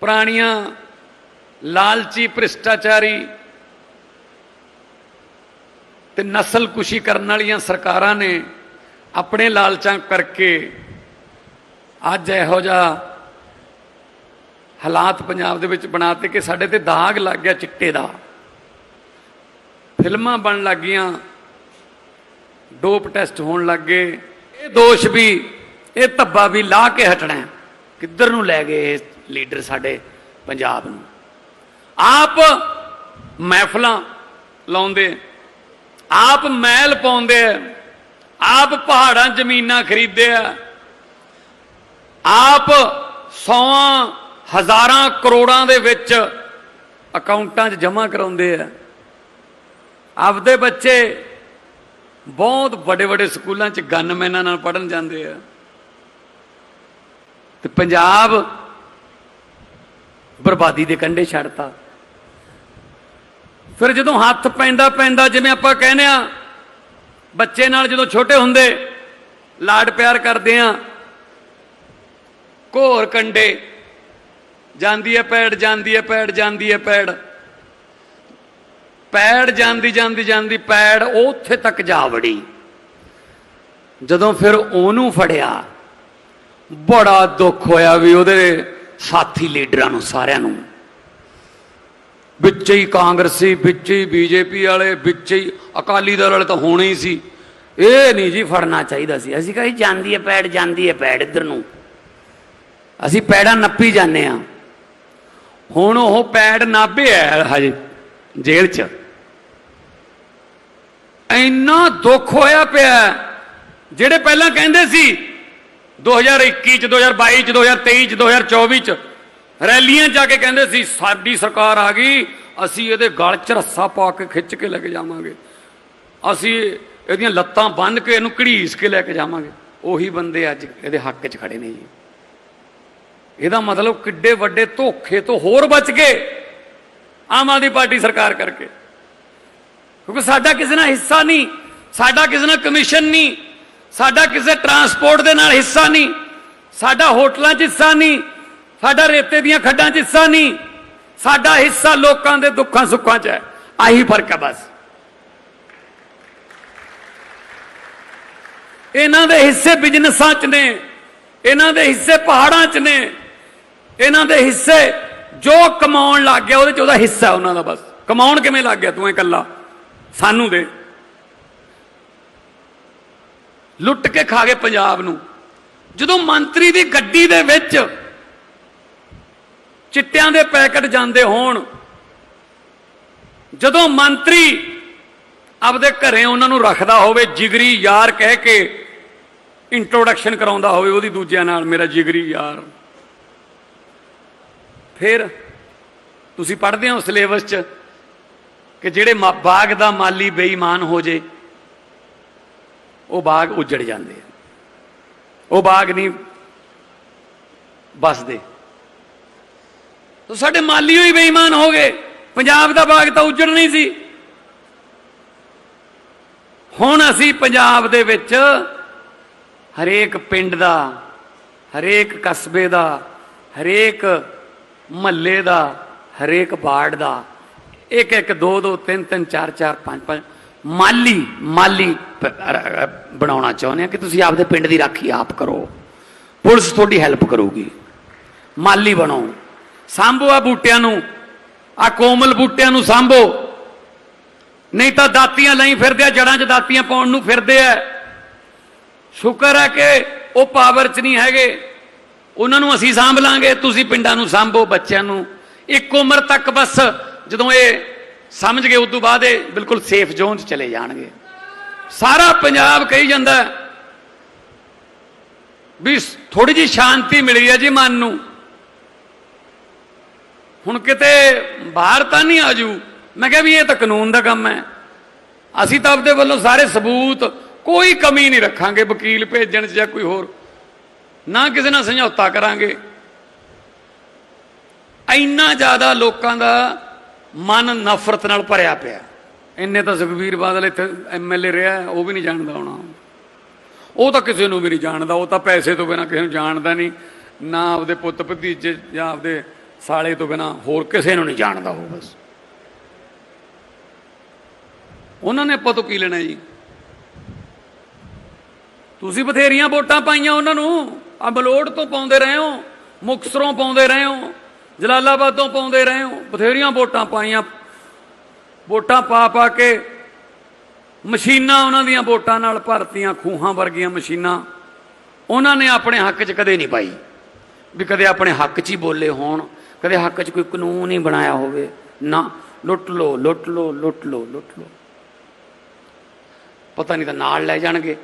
ਪੁਰਾਣੀਆਂ ਲਾਲਚੀ, ਭ੍ਰਿਸ਼ਟਾਚਾਰੀ ਤੇ ਨਸਲ ਕੁਸ਼ੀ ਕਰਨ ਵਾਲੀਆਂ ਸਰਕਾਰਾਂ ਨੇ ਆਪਣੇ ਲਾਲਚਾਂ ਕਰਕੇ ਅੱਜ ਇਹੋ ਜਿਹਾ ਹਾਲਾਤ ਪੰਜਾਬ ਦੇ ਵਿੱਚ ਬਣਾਤੇ ਕਿ ਸਾਡੇ ਤੇ ਦਾਗ ਲੱਗ ਗਿਆ ਚਿੱਟੇ ਦਾ। ਫਿਲਮਾਂ ਬਣ ਲੱਗੀਆਂ, ਡੋਪ ਟੈਸਟ ਹੋਣ ਲੱਗੇ ਇਹ ਦੋਸ਼ ਵੀ, ਇਹ ਧੱਬਾ ਵੀ ਲਾ ਕੇ ਹਟਣਾ ਕਿੱਧਰ ਨੂੰ ਲੈ ਗਏ ਇਹ ਲੀਡਰ ਸਾਡੇ ਪੰਜਾਬ ਨੂੰ। ਆਪ ਮਹਿਫਲਾਂ ਲਾਉਂਦੇ, ਆਪ ਮਹਿਲ ਪਾਉਂਦੇ ਆ ਆਪ ਪਹਾੜਾਂ ਜ਼ਮੀਨਾਂ ਖਰੀਦਦੇ ਆ। ਆਪ ਸੌਆਂ, ਹਜ਼ਾਰਾਂ ਕਰੋੜਾਂ ਦੇ ਵਿੱਚ ਅਕਾਊਂਟਾਂ 'ਚ ਜਮ੍ਹਾਂ ਕਰਾਉਂਦੇ ਆ। ਆਪਦੇ ਬੱਚੇ ਬਹੁਤ ਵੱਡੇ ਵੱਡੇ ਸਕੂਲਾਂ 'ਚ ਗਨਮੈਨਾਂ ਨਾਲ ਪੜਨ ਜਾਂਦੇ ਆ। ਤੇ ਪੰਜਾਬ ਬਰਬਾਦੀ ਦੇ ਕੰਢੇ ਛੱਡਤਾ। ਫਿਰ ਜਦੋਂ ਹੱਥ ਪੈਂਦਾ ਪੈਂਦਾ ਜਿਵੇਂ ਆਪਾਂ ਕਹਿੰਦੇ ਆ ਬੱਚੇ ਨਾਲ ਜਦੋਂ ਛੋਟੇ ਹੁੰਦੇ, ਲਾਡ ਪਿਆਰ ਕਰਦੇ ਆ ਘੋਰ ਕੰਡੇ ਜਾਂਦੀ ਹੈ ਪੈੜ, ਜਾਂਦੀ ਹੈ ਪੈੜ, ਜਾਂਦੀ ਹੈ ਪੈੜ। ਪੈੜ ਜਾਂਦੀ ਜਾਂਦੀ ਜਾਂਦੀ, ਪੈੜ ਉਹ ਉੱਥੇ ਤੱਕ ਜਾ ਵੜੀ। ਜਦੋਂ ਫਿਰ ਉਹਨੂੰ ਫੜਿਆ, ਬੜਾ ਦੁੱਖ ਹੋਇਆ ਵੀ ਉਹਦੇ ਸਾਥੀ ਲੀਡਰਾਂ ਨੂੰ, ਸਾਰਿਆਂ ਨੂੰ। ਵਿੱਚ ਹੀ ਕਾਂਗਰਸੀ ਵਿੱਚ ਹੀ ਬੀਜੇਪੀ ਵਾਲੇ, ਵਿੱਚ ਹੀ ਅਕਾਲੀ ਦਲ ਵਾਲੇ ਤਾਂ ਹੋਣੇ ਹੀ ਸੀ। ਇਹ ਨਹੀਂ ਜੀ ਫੜਨਾ ਚਾਹੀਦਾ ਸੀ। ਅਸੀਂ ਕਹੀ ਜਾਂਦੀ ਹੈ ਪੈੜ, ਜਾਂਦੀ ਹੈ ਪੈੜ ਇੱਧਰ ਨੂੰ। ਅਸੀਂ ਪੈੜਾਂ ਨੱਪੀ ਜਾਂਦੇ ਆ ਹੁਣ ਉਹ ਪੈੜ ਨਾਭਿਆ ਹਜੇ ਜੇਲ੍ਹ 'ਚ। ਇੰਨਾ ਦੁੱਖ ਹੋਇਆ ਪਿਆ। ਜਿਹੜੇ ਪਹਿਲਾਂ ਕਹਿੰਦੇ ਸੀ 2021 ਚ 2022 ਚ 2023 ਚ 2024 ਚ ਰੈਲੀਆਂ ਜਾ ਕੇ ਕਹਿੰਦੇ ਸੀ, ਸਾਡੀ ਸਰਕਾਰ ਆ ਗਈ, ਅਸੀਂ ਇਹਦੇ ਗਲ 'ਚ ਰੱਸਾ ਪਾ ਕੇ ਖਿੱਚ ਕੇ ਲੈ ਕੇ ਜਾਵਾਂਗੇ। ਅਸੀਂ ਇਹਦੀਆਂ ਲੱਤਾਂ ਬੰਨ੍ਹ ਕੇ ਇਹਨੂੰ ਘੜੀਸ ਕੇ ਲੈ ਕੇ ਜਾਵਾਂਗੇ। ਉਹੀ ਬੰਦੇ ਅੱਜ ਇਹਦੇ ਹੱਕ 'ਚ ਖੜੇ ਨੇ ਜੀ। ਇਹਦਾ ਮਤਲਬ ਕਿੱਡੇ ਵੱਡੇ ਧੋਖੇ ਤੋਂ ਹੋਰ ਬਚ ਗਏ ਆਮ ਆਦਮੀ ਪਾਰਟੀ ਸਰਕਾਰ ਕਰਕੇ। ਕਿਉਂਕਿ ਸਾਡਾ ਕਿਸੇ ਨਾਲ ਹਿੱਸਾ ਨਹੀਂ, ਸਾਡਾ ਕਿਸੇ ਨਾਲ ਕਮਿਸ਼ਨ ਨਹੀਂ। ਸਾਡਾ ਕਿਸੇ ਟਰਾਂਸਪੋਰਟ ਦੇ ਨਾਲ ਹਿੱਸਾ ਨਹੀਂ, ਸਾਡਾ ਹੋਟਲਾਂ 'ਚ ਹਿੱਸਾ ਨਹੀਂ, ਸਾਡਾ ਰੇਤੇ ਦੀਆਂ ਖੱਡਾਂ 'ਚ ਹਿੱਸਾ ਨਹੀਂ, ਸਾਡਾ ਹਿੱਸਾ ਲੋਕਾਂ ਦੇ ਦੁੱਖਾਂ ਸੁੱਖਾਂ 'ਚ ਹੈ। ਆਹੀ ਫ਼ਰਕ ਹੈ ਬਸ। ਇਹਨਾਂ ਦੇ ਹਿੱਸੇ ਬਿਜ਼ਨਸਾਂ 'ਚ ਨੇ, ਇਹਨਾਂ ਦੇ ਹਿੱਸੇ ਪਹਾੜਾਂ 'ਚ ਨੇ, ਇਹਨਾਂ ਦੇ ਹਿੱਸੇ ਜੋ ਕਮਾਉਣ ਲੱਗ ਗਿਆ ਉਹਦੇ 'ਚ ਉਹਦਾ ਹਿੱਸਾ ਉਹਨਾਂ ਦਾ ਬਸ। ਕਮਾਉਣ ਕਿਵੇਂ ਲੱਗ ਗਿਆ ਤੂੰ ਇਕੱਲਾ? ਸਾਨੂੰ ਦੇ। ਲੁੱਟ ਕੇ ਖਾ ਗਏ ਪੰਜਾਬ ਨੂੰ। ਜਦੋਂ ਮੰਤਰੀ ਦੀ ਗੱਡੀ ਦੇ ਵਿੱਚ ਚਿੱਟਿਆਂ ਦੇ ਪੈਕਟ ਜਾਂਦੇ ਹੋਣ, ਜਦੋਂ ਮੰਤਰੀ ਆਪਦੇ ਘਰੇ ਉਹਨਾਂ ਨੂੰ ਰੱਖਦਾ ਹੋਵੇ, ਜਿਗਰੀ ਯਾਰ ਕਹਿ ਕੇ ਇੰਟਰੋਡਕਸ਼ਨ ਕਰਾਉਂਦਾ ਹੋਵੇ ਉਹਦੀ ਦੂਜਿਆਂ ਨਾਲ, ਮੇਰਾ ਜਿਗਰੀ ਯਾਰ। ਫਿਰ ਤੁਸੀਂ ਪੜ੍ਹਦੇ ਹੋ ਸਿਲੇਬਸ 'ਚ ਕਿ ਜਿਹੜੇ ਮਾ- ਬਾਗ ਦਾ ਮਾਲੀ ਬੇਈਮਾਨ ਹੋ ਜੇ ਉਹ ਬਾਗ ਉਜੜ ਜਾਂਦੇ ਆ। ਉਹ ਬਾਗ ਨਹੀਂ ਬਸਦੇ ਤਾਂ ਸਾਡੇ ਮਾਲੀ ਹੋਈ ਬੇਈਮਾਨ ਹੋ ਗਏ। ਪੰਜਾਬ ਦਾ ਬਾਗ ਤਾਂ ਉਜੜ ਨਹੀਂ ਸੀ। ਹੁਣ ਅਸੀਂ ਪੰਜਾਬ ਦੇ ਵਿੱਚ ਹਰੇਕ ਪਿੰਡ ਦਾ, ਹਰੇਕ ਕਸਬੇ ਦਾ, ਹਰੇਕ ਮਹੱਲੇ ਦਾ, ਹਰੇਕ ਵਾਰਡ ਦਾ ਇੱਕ ਇੱਕ ਦੋ ਦੋ ਤਿੰਨ ਤਿੰਨ ਚਾਰ ਚਾਰ ਪੰਜ ਪੰਜ ਮਾਲੀ ਮਾਲੀ ਬਣਾਉਣਾ ਚਾਹੁੰਦੇ ਆ ਕਿ ਤੁਸੀਂ ਆਪਦੇ ਪਿੰਡ ਦੀ ਰਾਖੀ ਆਪ ਕਰੋ। ਪੁਲਿਸ ਤੁਹਾਡੀ ਹੈਲਪ ਕਰੂਗੀ। ਮਾਲੀ ਬਣੋ। ਸਾਂਭੋ ਆ ਬੂਟਿਆਂ ਨੂੰ। ਆ ਕੋਮਲ ਬੂਟਿਆਂ ਨੂੰ ਸਾਂਭੋ। ਨਹੀਂ ਤਾਂ ਦਾਤੀਆਂ ਲਈ ਫਿਰਦੇ ਆ ਜੜਾਂ 'ਚ ਦਾਤੀਆਂ ਪਾਉਣ ਨੂੰ ਫਿਰਦੇ ਆ। ਸ਼ੁਕਰ ਹੈ ਕਿ ਉਹ ਪਾਵਰ 'ਚ ਨਹੀਂ ਹੈਗੇ। ਉਹਨਾਂ ਨੂੰ ਅਸੀਂ ਸਾਂਭ ਲਾਂਗੇ। ਤੁਸੀਂ ਪਿੰਡਾਂ ਨੂੰ ਸਾਂਭੋ, ਬੱਚਿਆਂ ਨੂੰ। ਇੱਕ ਉਮਰ ਤੱਕ ਬਸ। ਜਦੋਂ ਇਹ ਸਮਝ ਗਏ, ਉਦੋਂ ਬਾਅਦ ਇਹ ਬਿਲਕੁਲ ਸੇਫ ਜ਼ੋਨ 'ਚ ਚਲੇ ਜਾਣਗੇ। ਸਾਰਾ ਪੰਜਾਬ ਕਹੀ ਜਾਂਦਾ ਵੀ ਥੋੜੀ ਜੀ ਸ਼ਾਂਤੀ ਮਿਲੀ ਹੈ ਜੀ ਮਨ ਨੂੰ। ਹੁਣ ਕਿਤੇ ਬਾਹਰ ਤਾਂ ਨਹੀਂ ਆਜੂ। ਮੈਂ ਕਿਹਾ ਵੀ ਇਹ ਤਾਂ ਕਾਨੂੰਨ ਦਾ ਕੰਮ ਹੈ। ਅਸੀਂ ਤਾਂ ਆਪਦੇ ਵੱਲੋਂ ਸਾਰੇ ਸਬੂਤ ਕੋਈ ਕਮੀ ਨਹੀਂ ਰੱਖਾਂਗੇ, ਵਕੀਲ ਭੇਜਣ 'ਚ ਜਾਂ ਕੋਈ ਹੋਰ। ਨਾ ਕਿਸੇ ਨਾਲ ਸਮਝੌਤਾ ਕਰਾਂਗੇ। ਇੰਨਾ ਜ਼ਿਆਦਾ ਲੋਕਾਂ ਦਾ ਮਨ ਨਫ਼ਰਤ ਨਾਲ ਭਰਿਆ ਪਿਆ। ਇੰਨੇ ਤਾਂ ਸੁਖਬੀਰ ਬਾਦਲ ਇੱਥੇ ਐਮਐਲਏ ਰਿਹਾ, ਉਹ ਵੀ ਨਹੀਂ ਜਾਣਦਾ ਹੋਣਾ। ਉਹ ਤਾਂ ਕਿਸੇ ਨੂੰ ਵੀ ਨਹੀਂ ਜਾਣਦਾ, ਉਹ ਤਾਂ ਪੈਸੇ ਤੋਂ ਬਿਨਾ ਕਿਸੇ ਨੂੰ ਜਾਣਦਾ ਨਹੀਂ। ਨਾ ਆਪਦੇ ਪੁੱਤ ਭਤੀਜੇ ਜਾਂ ਆਪਦੇ ਸਾਲੇ ਤੋਂ ਬਿਨਾ ਹੋਰ ਕਿਸੇ ਨੂੰ ਨਹੀਂ ਜਾਣਦਾ ਉਹ ਬਸ। ਉਹਨਾਂ ਨੇ ਆਪਾਂ ਤੋਂ ਕੀ ਲੈਣਾ ਜੀ? ਤੁਸੀਂ ਬਥੇਰੀਆਂ ਵੋਟਾਂ ਪਾਈਆਂ ਉਹਨਾਂ ਨੂੰ। ਆ ਬਲੋੜ ਤੋਂ ਪਾਉਂਦੇ ਰਹੇ ਹੋ, ਮੁਕਸਰੋਂ ਪਾਉਂਦੇ ਰਹੇ ਹੋ। ਜਲਾਲਾਬਾਦ ਤੋਂ ਪਾਉਂਦੇ ਰਹੇ ਹੋ, ਬਥੇਰੀਆਂ ਵੋਟਾਂ ਪਾਈਆਂ। ਵੋਟਾਂ ਪਾ ਪਾ ਕੇ ਮਸ਼ੀਨਾਂ ਉਹਨਾਂ ਦੀਆਂ ਵੋਟਾਂ ਨਾਲ ਭਰਤੀਆਂ, ਖੂਹਾਂ ਵਰਗੀਆਂ ਮਸ਼ੀਨਾਂ। ਉਹਨਾਂ ਨੇ ਆਪਣੇ ਹੱਕ 'ਚ ਕਦੇ ਨਹੀਂ ਪਾਈ ਵੀ ਕਦੇ ਆਪਣੇ ਹੱਕ 'ਚ ਹੀ ਬੋਲੇ ਹੋਣ, ਕਦੇ ਹੱਕ 'ਚ ਕੋਈ ਕਾਨੂੰਨ ਹੀ ਬਣਾਇਆ ਹੋਵੇ। ਨਾ, ਲੁੱਟ ਲੋ ਲੁੱਟ ਲੋ ਲੁੱਟ ਲੋ ਲੁੱਟ ਲੋ ਪਤਾ ਨਹੀਂ ਤਾਂ ਨਾਲ ਲੈ ਜਾਣਗੇ।